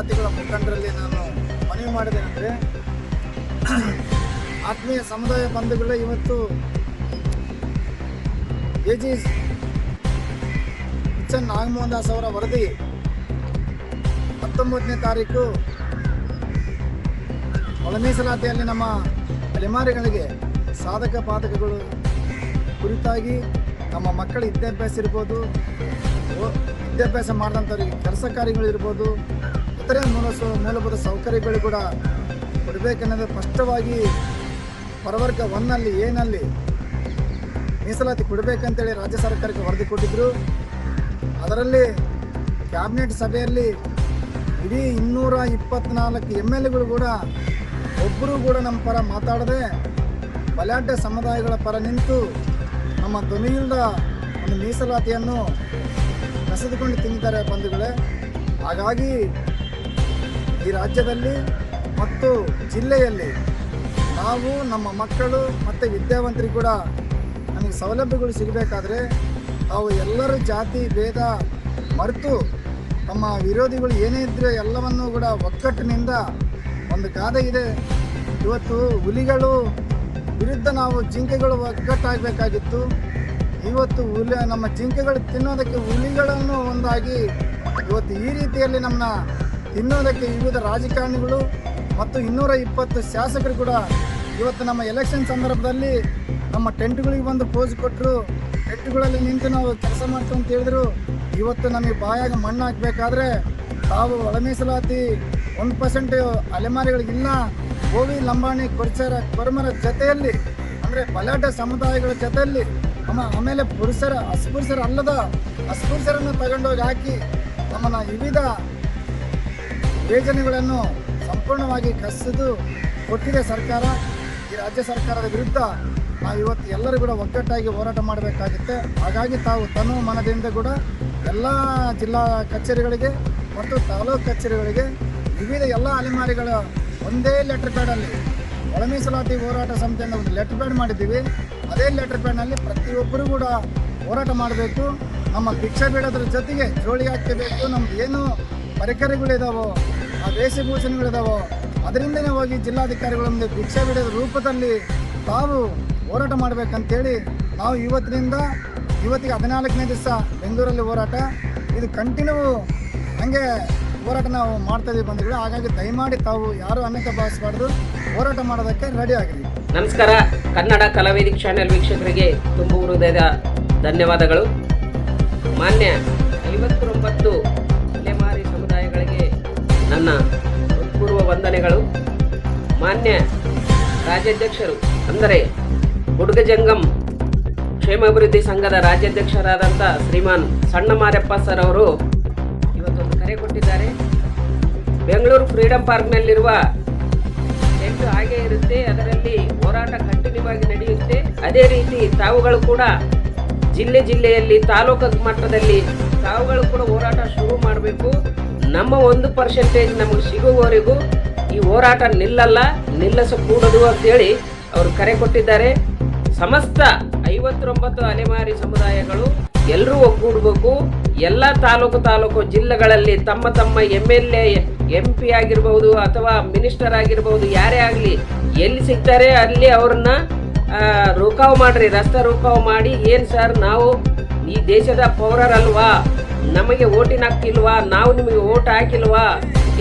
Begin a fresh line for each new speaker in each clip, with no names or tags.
ಜಾತಿಗಳ ಮುಖಂಡರಲ್ಲಿ ನಾನು ಮನವಿ ಮಾಡಿದ್ದೇನೆಂದರೆ, ಆತ್ಮೀಯ ಸಮುದಾಯ ಬಂಧುಗಳೇ ಇವತ್ತು A G H Nagamohan Das ಅವರ ವರದಿ ಹತ್ತೊಂಬತ್ತನೇ ತಾರೀಕು ಒಳ ಮೀಸಲಾತಿಯಲ್ಲಿ ನಮ್ಮ ಅಲೆಮಾರಿಗಳಿಗೆ ಸಾಧಕ ಬಾಧಕಗಳು ಕುರಿತಾಗಿ ನಮ್ಮ ಮಕ್ಕಳ ವಿದ್ಯಾಭ್ಯಾಸ ಇರ್ಬೋದು, ವಿದ್ಯಾಭ್ಯಾಸ ಮಾಡಿದಂಥವ್ರಿಗೆ ಕೆಲಸ ಕಾರ್ಯಗಳು ಇರ್ಬೋದು ಇತರೆ ಮೂಲ ಮೂಲಭೂತ ಸೌಕರ್ಯಗಳು ಕೂಡ ಕೊಡಬೇಕೆನ್ನೋದು ಸ್ಪಷ್ಟವಾಗಿ ಪರವರ್ಗ ಒನ್ನಲ್ಲಿ ಏನಲ್ಲಿ ಮೀಸಲಾತಿ ಕೊಡಬೇಕಂತೇಳಿ ರಾಜ್ಯ ಸರ್ಕಾರಕ್ಕೆ ವರದಿ ಕೊಟ್ಟಿದ್ದರು ಅದರಲ್ಲಿ ಕ್ಯಾಬಿನೆಟ್ ಸಭೆಯಲ್ಲಿ ಇಡೀ ಇನ್ನೂರ ಇಪ್ಪತ್ನಾಲ್ಕು ಎಂ ಎಲ್ ಎಗಳು ಕೂಡ ಒಬ್ಬರು ಕೂಡ ನಮ್ಮ ಪರ ಮಾತಾಡದೆ ಬಲಾಢ್ಯ ಸಮುದಾಯಗಳ ಪರ ನಿಂತು ನಮ್ಮ ಧ್ವನಿಯಿಂದ ಒಂದು ಮೀಸಲಾತಿಯನ್ನು ಕಸಿದುಕೊಂಡು ತಿಂದಿದ್ದಾರೆ ಬಂಧುಗಳೇ. ಹಾಗಾಗಿ ಈ ರಾಜ್ಯದಲ್ಲಿ ಮತ್ತು ಜಿಲ್ಲೆಯಲ್ಲಿ ನಾವು ನಮ್ಮ ಮಕ್ಕಳು ಮತ್ತು ವಿದ್ಯಾವಂತರಿಗೆ ಕೂಡ ನಮಗೆ ಸೌಲಭ್ಯಗಳು ಸಿಗಬೇಕಾದ್ರೆ ನಾವು ಎಲ್ಲರ ಜಾತಿ, ಭೇದ ಮರೆತು ನಮ್ಮ ವಿರೋಧಿಗಳು ಏನೇ ಇದ್ದರೆ ಎಲ್ಲವನ್ನೂ ಕೂಡ ಒಗ್ಗಟ್ಟಿನಿಂದ ಒಂದು ಗಾದೆ ಇದೆ. ಇವತ್ತು ಹುಲಿಗಳು ವಿರುದ್ಧ ನಾವು ಜಿಂಕೆಗಳು ಒಗ್ಗಟ್ಟಾಗಬೇಕಾಗಿತ್ತು. ಇವತ್ತು ಹುಲಿ, ನಮ್ಮ ಜಿಂಕೆಗಳು ತಿನ್ನೋದಕ್ಕೆ ಹುಲಿಗಳನ್ನು ಒಂದಾಗಿ ಇವತ್ತು ಈ ರೀತಿಯಲ್ಲಿ ನಮ್ಮನ್ನ ತಿನ್ನೋದಕ್ಕೆ ವಿವಿಧ ರಾಜಕಾರಣಿಗಳು ಮತ್ತು ಇನ್ನೂರ ಇಪ್ಪತ್ತು ಶಾಸಕರು ಕೂಡ ಇವತ್ತು ನಮ್ಮ ಎಲೆಕ್ಷನ್ ಸಂದರ್ಭದಲ್ಲಿ ನಮ್ಮ ಟೆಂಟ್ಗಳಿಗೆ ಬಂದು ಪೋಸ್ ಕೊಟ್ಟರು. ಟೆಂಟ್ಗಳಲ್ಲಿ ನಿಂತು ನಾವು ಕೆಲಸ ಅಂತ ಹೇಳಿದ್ರು. ಇವತ್ತು ನಮಗೆ ಬಾಯಾಗ ಮಣ್ಣು ಹಾಕಬೇಕಾದ್ರೆ ತಾವು ಒಳ ಮೀಸಲಾತಿ ಒಂದು ಪರ್ಸೆಂಟ್ ಅಲೆಮಾರಿಗಳಿಗಿಲ್ಲ ಗೋವಿ, ಲಂಬಾಣಿ, ಕೊರ್ಚರ, ಕೊರಮರ ಜೊತೆಯಲ್ಲಿ, ಅಂದರೆ ಬಲಾಢ್ಯ ಸಮುದಾಯಗಳ ಜೊತೆಯಲ್ಲಿ ನಮ್ಮ ಆಮೇಲೆ ಪುರುಷರ, ಅಸ್ಪುರುಷರ ಅಲ್ಲದ ಅಸ್ಪುರುಷರನ್ನು ತಗೊಂಡೋಗಿ ಹಾಕಿ ನಮ್ಮನ್ನು ವಿವಿಧ ಯೋಜನೆಗಳನ್ನು ಸಂಪೂರ್ಣವಾಗಿ ಕಸಿದು ಕೊಟ್ಟಿದೆ ಸರ್ಕಾರ. ಈ ರಾಜ್ಯ ಸರ್ಕಾರದ ವಿರುದ್ಧ ನಾವು ಇವತ್ತು ಎಲ್ಲರೂ ಕೂಡ ಒಗ್ಗಟ್ಟಾಗಿ ಹೋರಾಟ ಮಾಡಬೇಕಾಗುತ್ತೆ. ಹಾಗಾಗಿ ತಾವು ತನು ಮನದಿಂದ ಕೂಡ ಎಲ್ಲ ಜಿಲ್ಲಾ ಕಚೇರಿಗಳಿಗೆ ಮತ್ತು ತಾಲೂಕು ಕಚೇರಿಗಳಿಗೆ ವಿವಿಧ ಎಲ್ಲ ಅಲೆಮಾರಿಗಳ ಒಂದೇ ಲೆಟರ್ ಪ್ಯಾಡಲ್ಲಿ ಒಳ ಮೀಸಲಾತಿ ಹೋರಾಟ ಸಮಿತಿಯಿಂದ ಒಂದು ಲೆಟರ್ ಪ್ಯಾಡ್ ಮಾಡಿದ್ದೀವಿ. ಅದೇ ಲೆಟರ್ ಪ್ಯಾಡ್ನಲ್ಲಿ ಪ್ರತಿಯೊಬ್ಬರೂ ಕೂಡ ಹೋರಾಟ ಮಾಡಬೇಕು. ನಮ್ಮ ಭಿಕ್ಷೆ ಬೀಳೋದ್ರ ಜೊತೆಗೆ ಜೋಳಿ ಹಾಕಬೇಕು ನಮ್ದು ಏನು ಪರಿಕರಗಳಿದಾವೋ ಆ ವೇಷಭೂಷಣಗಳಿದಾವೋ ಅದರಿಂದನೇ ಹೋಗಿ ಜಿಲ್ಲಾಧಿಕಾರಿಗಳ ಮುಂದೆ ಭಿಕ್ಷೆ ಬಿಡದ ರೂಪದಲ್ಲಿ ತಾವು ಹೋರಾಟ ಮಾಡಬೇಕಂತೇಳಿ ನಾವು ಇವತ್ತಿನಿಂದ, ಇವತ್ತಿಗೆ ಹದಿನಾಲ್ಕನೇ ದಿವಸ ಬೆಂಗಳೂರಲ್ಲಿ ಹೋರಾಟ. ಇದು ಕಂಟಿನ್ಯೂ ಹಂಗೆ ಹೋರಾಟ ನಾವು ಮಾಡ್ತಾ ಇದ್ದೀವಿ ಬಂಧುಗಳು. ಹಾಗಾಗಿ ದಯಮಾಡಿ ತಾವು ಯಾರು ಅನೇಕ ಭಾವಿಸಬಾರ್ದು, ಹೋರಾಟ ಮಾಡೋದಕ್ಕೆ ರೆಡಿ ಆಗಿರಿ.
ನಮಸ್ಕಾರ. ಕನ್ನಡ ಕಲಾವೇದಿಕ್ ಚಾನೆಲ್ ವೀಕ್ಷಕರಿಗೆ ತುಂಬ ಹೃದಯದ ಧನ್ಯವಾದಗಳು. ಮಾನ್ಯ ಐವತ್ತೊಂಬತ್ತು ನನ್ನ ಪೂರ್ವ ವಂದನೆಗಳು. ಮಾನ್ಯ ರಾಜ್ಯಾಧ್ಯಕ್ಷರು, ಅಂದರೆ ಹುಡುಗ ಜಂಗಮ್ ಕ್ಷೇಮಾಭಿವೃದ್ಧಿ ಸಂಘದ ರಾಜ್ಯಾಧ್ಯಕ್ಷರಾದಂಥ ಶ್ರೀಮಾನ್ ಸಣ್ಣ ಮಾರಪ್ಪ ಸರ್ ಅವರು ಇವತ್ತೊಂದು ಕರೆ ಕೊಟ್ಟಿದ್ದಾರೆ. ಬೆಂಗಳೂರು ಫ್ರೀಡಂ ಪಾರ್ಕ್ನಲ್ಲಿರುವ ಟೆಂಟ್ ಹಾಗೆ ಇರುತ್ತೆ, ಅದರಲ್ಲಿ ಹೋರಾಟ ಕಂಟಿನ್ಯೂ ಆಗಿ ನಡೆಯುತ್ತೆ. ಅದೇ ರೀತಿ ತಾವುಗಳು ಕೂಡ ಜಿಲ್ಲೆ ಜಿಲ್ಲೆಯಲ್ಲಿ ತಾಲೂಕು ಮಟ್ಟದಲ್ಲಿ ತಾವುಗಳು ಕೂಡ ಹೋರಾಟ ಶುರು ಮಾಡಬೇಕು. ನಮ್ಮ ಒಂದು ಪರ್ಸೆಂಟೇಜ್ ನಮಗೆ ಸಿಗುವವರೆಗೂ ಈ ಹೋರಾಟ ನಿಲ್ಲಲ್ಲ ನಿಲ್ಲಿಸಕೂಡದು ಅಂತೇಳಿ ಅವರು ಕರೆ ಕೊಟ್ಟಿದ್ದಾರೆ. ಸಮಸ್ತ ಐವತ್ತೊಂಬತ್ತು ಅಲೆಮಾರಿ ಸಮುದಾಯಗಳು ಎಲ್ಲರೂ ಒಗ್ಗೂಡಬೇಕು. ಎಲ್ಲ ತಾಲೂಕು ತಾಲೂಕು ಜಿಲ್ಲೆಗಳಲ್ಲಿ ತಮ್ಮ ತಮ್ಮ M L A, M P ಆಗಿರ್ಬೋದು ಅಥವಾ ಮಿನಿಸ್ಟರ್ ಆಗಿರ್ಬೋದು ಯಾರೇ ಆಗಲಿ ಎಲ್ಲಿ ಸಿಗ್ತಾರೆ ಅಲ್ಲಿ ಅವ್ರನ್ನ ರೋಕಾವು ಮಾಡ್ರಿ, ರಸ್ತೆ ರೋಕಾವು ಮಾಡಿ ಏನು ಸರ್ ನಾವು ಈ ದೇಶದ ಪೌರರಲ್ವಾ? ನಮಗೆ ಓಟಿನ ಹಾಕ್ತಿಲ್ವಾ ನಾವು ನಿಮಗೆ ಓಟ್ ಹಾಕಿಲ್ವಾ?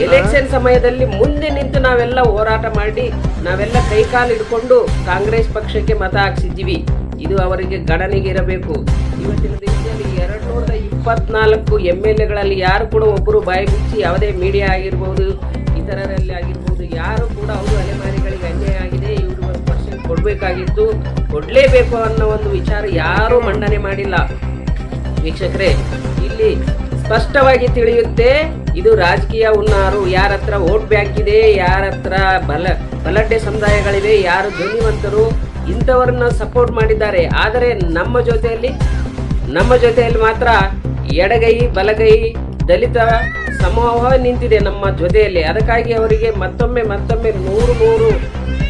ಎಲೆಕ್ಷನ್ ಸಮಯದಲ್ಲಿ ಮುಂದೆ ನಿಂತು ನಾವೆಲ್ಲ ಹೋರಾಟ ಮಾಡಿ, ನಾವೆಲ್ಲ ಕೈಕಾಲು ಹಿಡ್ಕೊಂಡು ಕಾಂಗ್ರೆಸ್ ಪಕ್ಷಕ್ಕೆ ಮತ ಹಾಕ್ಸಿದ್ದೀವಿ. ಇದು ಅವರಿಗೆ ಗಣನೆಗೆ ಇರಬೇಕು. ಇವತ್ತಿನ ದಿನದಲ್ಲಿ ಎರಡು ನೂರದ ಇಪ್ಪತ್ನಾಲ್ಕು ಎಂ ಎಲ್ ಎಗಳಲ್ಲಿ ಯಾರು ಕೂಡ ಒಬ್ಬರು ಬಾಯಿ ಮುಚ್ಚಿ ಯಾವುದೇ ಮೀಡಿಯಾ ಆಗಿರ್ಬೋದು, ಇತರರಲ್ಲಿ ಆಗಿರ್ಬೋದು, ಯಾರು ಕೂಡ ಅವರು ಅಲೆಮಾರಿಗಳಿಗೆ ಅನ್ಯಾಯ ಆಗಿದೆ, ಇವರು ಒಂದು ಪರ್ಸೆಂಟ್ ಕೊಡಬೇಕಾಗಿತ್ತು. ಕೊಡಲೇಬೇಕು ಅನ್ನೋ ಒಂದು ವಿಚಾರ ಯಾರೂ ಮಂಡನೆ ಮಾಡಿಲ್ಲ. ವೀಕ್ಷಕರೇ ಇಲ್ಲಿ ಸ್ಪಷ್ಟವಾಗಿ ತಿಳಿಯುತ್ತೆ, ಇದು ರಾಜಕೀಯ ಹುನ್ನಾರು. ಯಾರ ಹತ್ರ ವೋಟ್ ಬ್ಯಾಂಕ್ ಇದೆ, ಯಾರ ಹತ್ರ ಬಲ ಬಲಡ್ಡೆ ಸಮುದಾಯಗಳಿವೆ, ಯಾರು ಧ್ವನಿವಂತರು, ಇಂಥವ್ರನ್ನ ಸಪೋರ್ಟ್ ಮಾಡಿದ್ದಾರೆ. ಆದರೆ ನಮ್ಮ ಜೊತೆಯಲ್ಲಿ ನಮ್ಮ ಜೊತೆಯಲ್ಲಿ ಮಾತ್ರ ಎಡಗೈ, ಬಲಗೈ, ದಲಿತ ಸಮೂಹ ನಿಂತಿದೆ ನಮ್ಮ ಜೊತೆಯಲ್ಲಿ. ಅದಕ್ಕಾಗಿ ಅವರಿಗೆ ಮತ್ತೊಮ್ಮೆ ಮತ್ತೊಮ್ಮೆ ನೂರು ನೂರು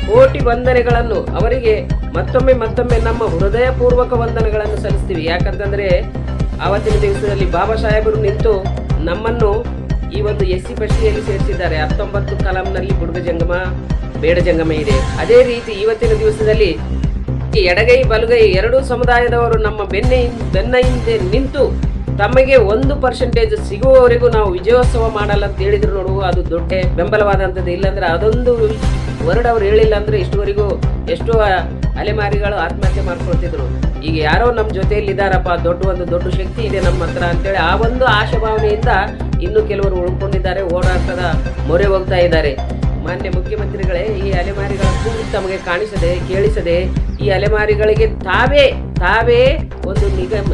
ಕೋಟಿ ವಂದನೆಗಳನ್ನು, ಅವರಿಗೆ ಮತ್ತೊಮ್ಮೆ ಮತ್ತೊಮ್ಮೆ ನಮ್ಮ ಹೃದಯಪೂರ್ವಕ ವಂದನೆಗಳನ್ನು ಸಲ್ಲಿಸ್ತೀವಿ. ಯಾಕಂತಂದ್ರೆ ಆವತ್ತಿನ ದಿವಸದಲ್ಲಿ ಬಾಬಾ ಸಾಹೇಬರು ನಿಂತು ನಮ್ಮನ್ನು ಈ ಒಂದು ಎಸ್ ಸಿ ಪಟ್ಟಿಯಲ್ಲಿ ಸೇರಿಸಿದ್ದಾರೆ. ಹತ್ತೊಂಬತ್ತು ಕಲಾಂನಲ್ಲಿ ಬುಡುಗ ಜಂಗಮ, ಬೇಡ ಜಂಗಮ ಇದೆ. ಅದೇ ರೀತಿ ಇವತ್ತಿನ ದಿವಸದಲ್ಲಿ ಎಡಗೈ, ಬಲಗೈ ಎರಡೂ ಸಮುದಾಯದವರು ನಮ್ಮ ಬೆನ್ನ ಬೆನ್ನ ಹಿಂದೆ ನಿಂತು ತಮಗೆ ಒಂದು ಪರ್ಸೆಂಟೇಜ್ ಸಿಗುವವರೆಗೂ ನಾವು ವಿಜಯೋತ್ಸವ ಮಾಡಲ್ಲ ಅಂತ ಹೇಳಿದ್ರು ನೋಡು, ಅದು ದೊಡ್ಡ ಬೆಂಬಲವಾದಂಥದ್ದು ಇಲ್ಲಾಂದ್ರೆ ಅದೊಂದು ವರ್ಡ್ ಅವ್ರು ಹೇಳಿಲ್ಲ ಅಂದ್ರೆ ಇಷ್ಟುವರೆಗೂ ಎಷ್ಟೋ ಅಲೆಮಾರಿಗಳು ಆತ್ಮಹತ್ಯೆ ಮಾಡ್ಕೊಳ್ತಿದ್ರು. ಈಗ ಯಾರೋ ನಮ್ಮ ಜೊತೆಯಲ್ಲಿ ಇದ್ದಾರಪ್ಪ ದೊಡ್ಡ ಒಂದು ದೊಡ್ಡ ಶಕ್ತಿ ಇದೆ ನಮ್ಮ ಹತ್ರ ಅಂತೇಳಿ ಆ ಒಂದು ಆಶಾಭಾವನೆಯಿಂದ ಇನ್ನು ಕೆಲವರು ಉಳ್ಕೊಂಡಿದ್ದಾರೆ, ಓಡಾಡ್ತದ, ಮೊರೆ ಹೋಗ್ತಾ ಇದ್ದಾರೆ. ಮಾನ್ಯ ಮುಖ್ಯಮಂತ್ರಿಗಳೇ, ಈ ಅಲೆಮಾರಿಗಳ ಕೂಗು ತಮಗೆ ಕಾಣಿಸದೆ, ಕೇಳಿಸದೆ, ಈ ಅಲೆಮಾರಿಗಳಿಗೆ ತಾವೇ ತಾವೇ ಒಂದು ನಿಗಮ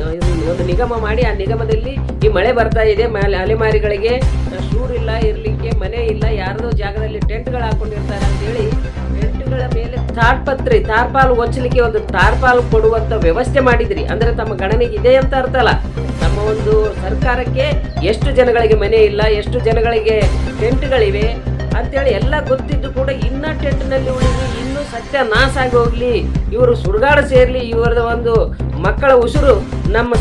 ಒಂದು ನಿಗಮ ಮಾಡಿ ಆ ನಿಗಮದಲ್ಲಿ ಈ ಮಳೆ ಬರ್ತಾ ಇದೆ. ಅಲೆಮಾರಿಗಳಿಗೆ ಶೂರ್ ಇಲ್ಲ ಇರ್ಲಿಕ್ಕೆ ಮನೆ ಇಲ್ಲ, ಯಾರದೋ ಜಾಗದಲ್ಲಿ ಟೆಂಟ್ಗಳು ಹಾಕೊಂಡಿರ್ತಾರೆ ಅಂತೇಳಿ ತಾಡ್ಪತ್ರಿ ತಾರ್ಪಾಲ್ ಹೊಚ್ಚಲಿಕ್ಕೆ ಒಂದು ತಾರ್ಪಾಲ್ ಕೊಡುವಂತ ವ್ಯವಸ್ಥೆ ಮಾಡಿದ್ರಿ. ಅಂದ್ರೆ ತಮ್ಮ ಗಣನೆಗೆ ಇದೆ ಅಂತ ಅರ್ಥ ಅಲ್ಲ. ತಮ್ಮ ಒಂದು ಸರ್ಕಾರಕ್ಕೆ ಎಷ್ಟು ಜನಗಳಿಗೆ ಮನೆ ಇಲ್ಲ, ಎಷ್ಟು ಜನಗಳಿಗೆ ಟೆಂಟ್ಗಳಿವೆ ಅಂತೇಳಿ ಎಲ್ಲ ಗೊತ್ತಿದ್ದು ಕೂಡ ಇನ್ನ ಟೆಂಟ್ನಲ್ಲಿ ಉಳಿದು ಇನ್ನೂ ಸತ್ಯ ನಾಶ ಆಗಿ ಹೋಗ್ಲಿ, ಇವರು ಸುಡುಗಾಡು ಸೇರ್ಲಿ ಇವರದ ಒಂದು ಮಕ್ಕಳ ಉಸಿರು ನಮ್ಮ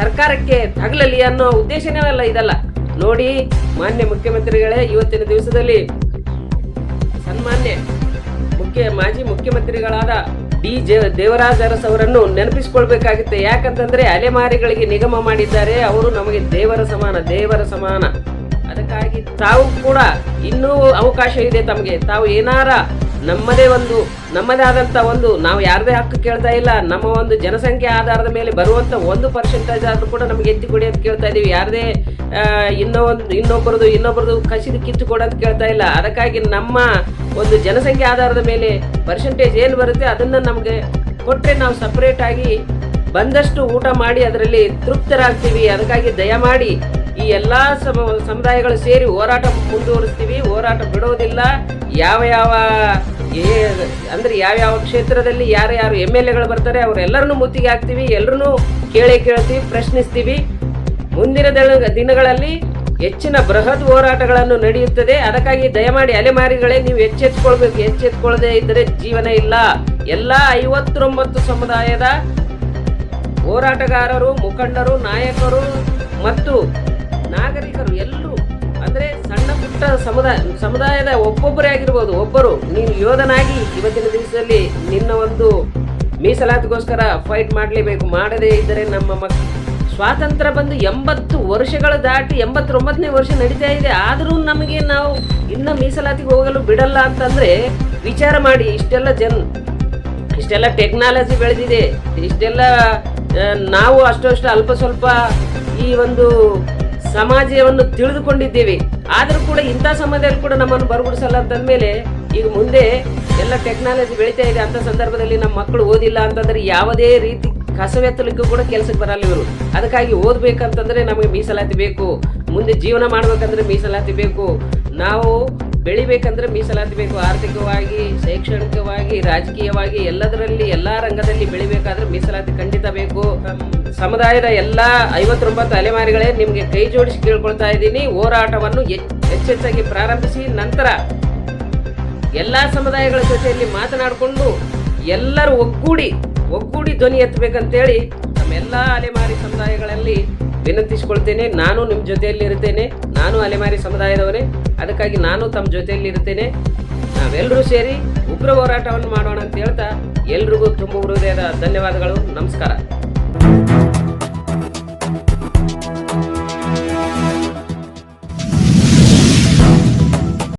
ಸರ್ಕಾರಕ್ಕೆ ತಗಲಲಿ ಅನ್ನೋ ಉದ್ದೇಶನೇ ಅಲ್ಲ ಇದಲ್ಲ. ನೋಡಿ ಮಾನ್ಯ ಮುಖ್ಯಮಂತ್ರಿಗಳೇ, ಇವತ್ತಿನ ದಿವಸದಲ್ಲಿ ಸನ್ಮಾನ್ಯ ಮುಖ್ಯ ಮಾಜಿ ಮುಖ್ಯಮಂತ್ರಿಗಳಾದ ಡಿ ಜೆ ದೇವರಾಜ ಅರಸ್ ಅವರನ್ನು ನೆನಪಿಸಿಕೊಳ್ಬೇಕಾಗುತ್ತೆ. ಯಾಕಂತಂದ್ರೆ ಅಲೆಮಾರಿಗಳಿಗೆ ನಿಗಮ ಮಾಡಿದ್ದಾರೆ. ಅವರು ನಮಗೆ ದೇವರ ಸಮಾನ ದೇವರ ಸಮಾನ. ಅದಕ್ಕಾಗಿ ತಾವು ಕೂಡ ಇನ್ನೂ ಅವಕಾಶ ಇದೆ ತಮಗೆ. ತಾವು ಏನಾರ ನಮ್ಮದೇ ಒಂದು, ನಮ್ಮದೇ ಆದಂತ ಒಂದು, ನಾವು ಯಾರದೇ ಹಕ್ಕು ಕೇಳ್ತಾ ಇಲ್ಲ, ನಮ್ಮ ಒಂದು ಜನಸಂಖ್ಯೆ ಆಧಾರದ ಮೇಲೆ ಬರುವಂತ ಒಂದು ಪರ್ಸೆಂಟೇಜ್ ಆದ್ರೂ ಕೂಡ ನಮಗೆ ಎತ್ತಿ ಕೊಡಿ ಅಂತ ಕೇಳ್ತಾ ಇದ್ದೀವಿ ಯಾರದೇ ಇನ್ನೋ ಒಂದು ಇನ್ನೊಬ್ಬರದು ಇನ್ನೊಬ್ಬರದು ಕಸಿದು ಕಿತ್ತು ಕೊಡೋದು ಕೇಳ್ತಾ ಇಲ್ಲ. ಅದಕ್ಕಾಗಿ ನಮ್ಮ ಒಂದು ಜನಸಂಖ್ಯೆ ಆಧಾರದ ಮೇಲೆ ಪರ್ಸೆಂಟೇಜ್ ಏನು ಬರುತ್ತೆ ಅದನ್ನು ನಮಗೆ ಕೊಟ್ಟರೆ ನಾವು ಸಪ್ರೇಟಾಗಿ ಬಂದಷ್ಟು ಊಟ ಮಾಡಿ ಅದರಲ್ಲಿ ತೃಪ್ತರಾಗ್ತೀವಿ. ಅದಕ್ಕಾಗಿ ದಯಮಾಡಿ ಈ ಎಲ್ಲ ಸಮ ಸಮುದಾಯಗಳು ಸೇರಿ ಹೋರಾಟ ಮುಂದುವರಿಸ್ತೀವಿ. ಹೋರಾಟ ಬಿಡೋದಿಲ್ಲ. ಯಾವ ಯಾವ ಏ- ಅಂದರೆ ಯಾವ್ಯಾವ ಯಾವ ಕ್ಷೇತ್ರದಲ್ಲಿ ಯಾರು ಯಾರು ಎಂ ಎಲ್ ಎಗಳು ಬರ್ತಾರೆ, ಅವರೆಲ್ಲರನ್ನೂ ಮುತ್ತಿಗೆ ಹಾಕ್ತೀವಿ. ಎಲ್ಲರನ್ನೂ ಕೇಳೇ ಕೇಳ್ತೀವಿ, ಪ್ರಶ್ನಿಸ್ತೀವಿ. ಮುಂದಿನ ದಿನಗಳಲ್ಲಿ ಹೆಚ್ಚಿನ ಬೃಹತ್ ಹೋರಾಟಗಳನ್ನು ನಡೆಯುತ್ತದೆ. ಅದಕ್ಕಾಗಿ ದಯಮಾಡಿ ಅಲೆಮಾರಿಗಳೇ, ನೀವು ಎಚ್ಚೆತ್ಕೊಳ್ಬೇಕು. ಎಚ್ಚೆತ್ಕೊಳ್ಳದೆ ಇದ್ದರೆ ಜೀವನ ಇಲ್ಲ. ಎಲ್ಲ ಐವತ್ತೊಂಬತ್ತು ಸಮುದಾಯದ ಹೋರಾಟಗಾರರು, ಮುಖಂಡರು, ನಾಯಕರು ಮತ್ತು ನಾಗರಿಕರು ಎಲ್ಲರೂ, ಅಂದ್ರೆ ಸಣ್ಣ ಪುಟ್ಟ ಸಮುದಾಯ ಸಮುದಾಯದ ಒಬ್ಬೊಬ್ಬರೇ ಆಗಿರ್ಬೋದು. ಒಬ್ಬರು ನೀನು ಯೋಧನಾಗಿ ಇವತ್ತಿನ ದಿವಸದಲ್ಲಿ ನಿನ್ನ ಒಂದು ಮೀಸಲಾತಿಗೋಸ್ಕರ ಫೈಟ್ ಮಾಡಲೇಬೇಕು. ಮಾಡದೇ ಇದ್ದರೆ ನಮ್ಮ ಮಕ್ ಸ್ವಾತಂತ್ರ್ಯ ಬಂದು ಎಂಬತ್ತು ವರ್ಷಗಳು ದಾಟಿ ಎಂಬತ್ತೊಂಬತ್ತನೇ ವರ್ಷ ನಡೀತಾ ಇದೆ. ಆದರೂ ನಮಗೆ ನಾವು ಇನ್ನೂ ಮೀಸಲಾತಿಗೆ ಹೋಗಲು ಬಿಡಲ್ಲ ಅಂತಂದರೆ ವಿಚಾರ ಮಾಡಿ, ಇಷ್ಟೆಲ್ಲ ಜನ್, ಇಷ್ಟೆಲ್ಲ ಟೆಕ್ನಾಲಜಿ ಬೆಳೆದಿದೆ. ಇಷ್ಟೆಲ್ಲ ನಾವು ಅಷ್ಟು ಅಲ್ಪ ಸ್ವಲ್ಪ ಈ ಒಂದು ಸಮಾಜವನ್ನು ತಿಳಿದುಕೊಂಡಿದ್ದೇವೆ. ಆದರೂ ಕೂಡ ಇಂಥ ಸಮಯದಲ್ಲಿ ಕೂಡ ನಮ್ಮನ್ನು ಬರಗುಡಿಸಲ್ಲ ಅಂತಂದಮೇಲೆ ಈಗ ಮುಂದೆ ಎಲ್ಲ ಟೆಕ್ನಾಲಜಿ ಬೆಳೀತಾ ಇದೆ. ಅಂಥ ಸಂದರ್ಭದಲ್ಲಿ ನಮ್ಮ ಮಕ್ಕಳು ಓದಿಲ್ಲ ಅಂತಂದರೆ ಯಾವುದೇ ರೀತಿ ಕಸವೆತ್ತಲಿಕ್ಕೂ ಕೂಡ ಕೆಲಸಕ್ಕೆ ಬರಲ್ಲ ಇವರು. ಅದಕ್ಕಾಗಿ ಓದ್ಬೇಕಂತಂದ್ರೆ ನಮಗೆ ಮೀಸಲಾತಿ ಬೇಕು. ಮುಂದೆ ಜೀವನ ಮಾಡ್ಬೇಕಂದ್ರೆ ಮೀಸಲಾತಿ ಬೇಕು. ನಾವು ಬೆಳಿಬೇಕಂದ್ರೆ ಮೀಸಲಾತಿ ಬೇಕು. ಆರ್ಥಿಕವಾಗಿ, ಶೈಕ್ಷಣಿಕವಾಗಿ, ರಾಜಕೀಯವಾಗಿ ಎಲ್ಲದರಲ್ಲಿ, ಎಲ್ಲ ರಂಗದಲ್ಲಿ ಬೆಳಿಬೇಕಾದ್ರೆ ಮೀಸಲಾತಿ ಖಂಡಿತ ಬೇಕು. ಸಮುದಾಯದ ಎಲ್ಲಾ ಐವತ್ತೊಂಬತ್ತು ಅಲೆಮಾರಿಗಳೇ ನಿಮಗೆ ಕೈ ಜೋಡಿಸಿ ಕೇಳ್ಕೊಳ್ತಾ ಇದ್ದೀನಿ. ಹೋರಾಟವನ್ನು ಹೆಚ್ಚ್- ಹೆಚ್ಚೆಚ್ಚಾಗಿ ಪ್ರಾರಂಭಿಸಿ ನಂತರ ಎಲ್ಲಾ ಸಮುದಾಯಗಳ ಜೊತೆಯಲ್ಲಿ ಮಾತನಾಡಿಕೊಂಡು ಎಲ್ಲರೂ ಒಗ್ಗೂಡಿ ಒಗ್ಗೂಡಿ ಧ್ವನಿ ಎತ್ತಬೇಕಂತೇಳಿ ನಮ್ಮೆಲ್ಲ ಅಲೆಮಾರಿ ಸಮುದಾಯಗಳಲ್ಲಿ ವಿನಂತಿಸಿಕೊಳ್ತೇನೆ. ನಾನು ನಿಮ್ಮ ಜೊತೆಯಲ್ಲಿ ಇರ್ತೇನೆ. ನಾನು ಅಲೆಮಾರಿ ಸಮುದಾಯದವನೇ. ಅದಕ್ಕಾಗಿ ನಾನು ತಮ್ಮ ಜೊತೆಯಲ್ಲಿ ಇರ್ತೇನೆ. ನಾವೆಲ್ಲರೂ ಸೇರಿ ಉಗ್ರ ಹೋರಾಟವನ್ನು ಮಾಡೋಣ ಅಂತ ಹೇಳ್ತಾ ಎಲ್ರಿಗೂ ತುಂಬ ಹೃದಯದ ಧನ್ಯವಾದಗಳು. ನಮಸ್ಕಾರ.